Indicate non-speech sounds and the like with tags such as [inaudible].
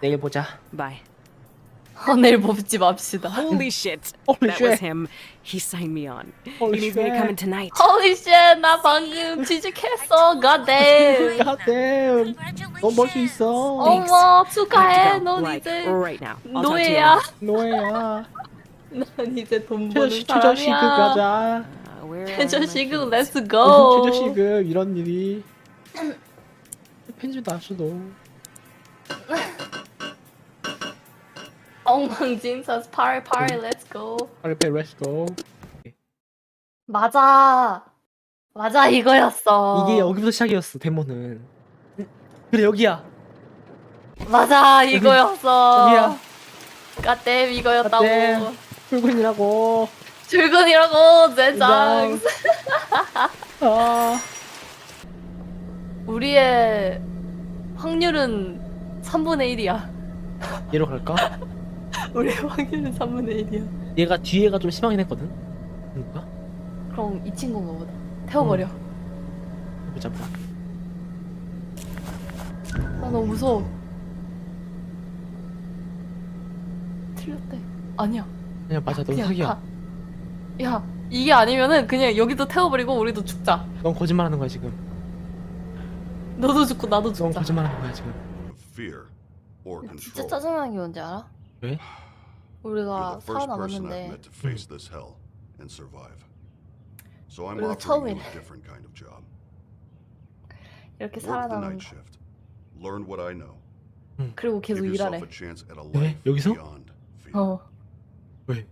내일 보자. Bye. 어, 내일 봅지 맙시다. Holy shit. Holy that was shit. him. He signed me on. Holy he needs me to come in shit. tonight. Holy shit, 나 방금 취직했어. God damn. 가댐. 넌벌수 있어. 어머, I 축하해. 넌 like, 이제 right now. I'll talk to you 노예야. later. 노예야. 난 이제 돈 버는 최저 최저 시급 사람이야. 가자. Uh, where are 최저 my 시급, keys? let's go. 최저 시급 이런 일이. 편집 나수도. 엉망진창 파리 파리, let's go. 빨리 pay let's go. 맞아. 맞아, 이거였어. 이게 여기부터 시작이었어 데모는. 그래 여기야. 맞아, 이거였어. 여기야. 까땜 이거였다고. 까땜. 출근이라고. 출근이라고, 젠장. [laughs] 아. 우리의 확률은 3분의 1이야. 얘로 갈까? [laughs] 우리의 확률은 3분의 1이야. 얘가 뒤에가 좀 심하긴 했거든. 그런가? 그럼 이 친구인가 보다. 태워버려. 보자 보자. 나 너무 무서워. 틀렸대. 아니야. 그냥 맞아 너 그냥 사기야. 가. 야, 이게 아니면은 그냥 여기도 태워버리고 우리도 죽자. 넌 거짓말하는 거야 지금. 너도 죽고 나도 넌 죽자. 거짓말하는 거야 지금. fear or 진짜 control. 짜증나는 게 뭔지 알아? 왜? You're 우리가 the first person I've 살아남았는데 met to face this hell and survive. So I'm 우리가 offering you 처음이래. a different kind of job. 이렇게 Work the 살아남은 night shift. Learn what I know. 그리고 계속 Give yourself 일하래. a chance at a 네? life 여기서? beyond fear. 어. 왜?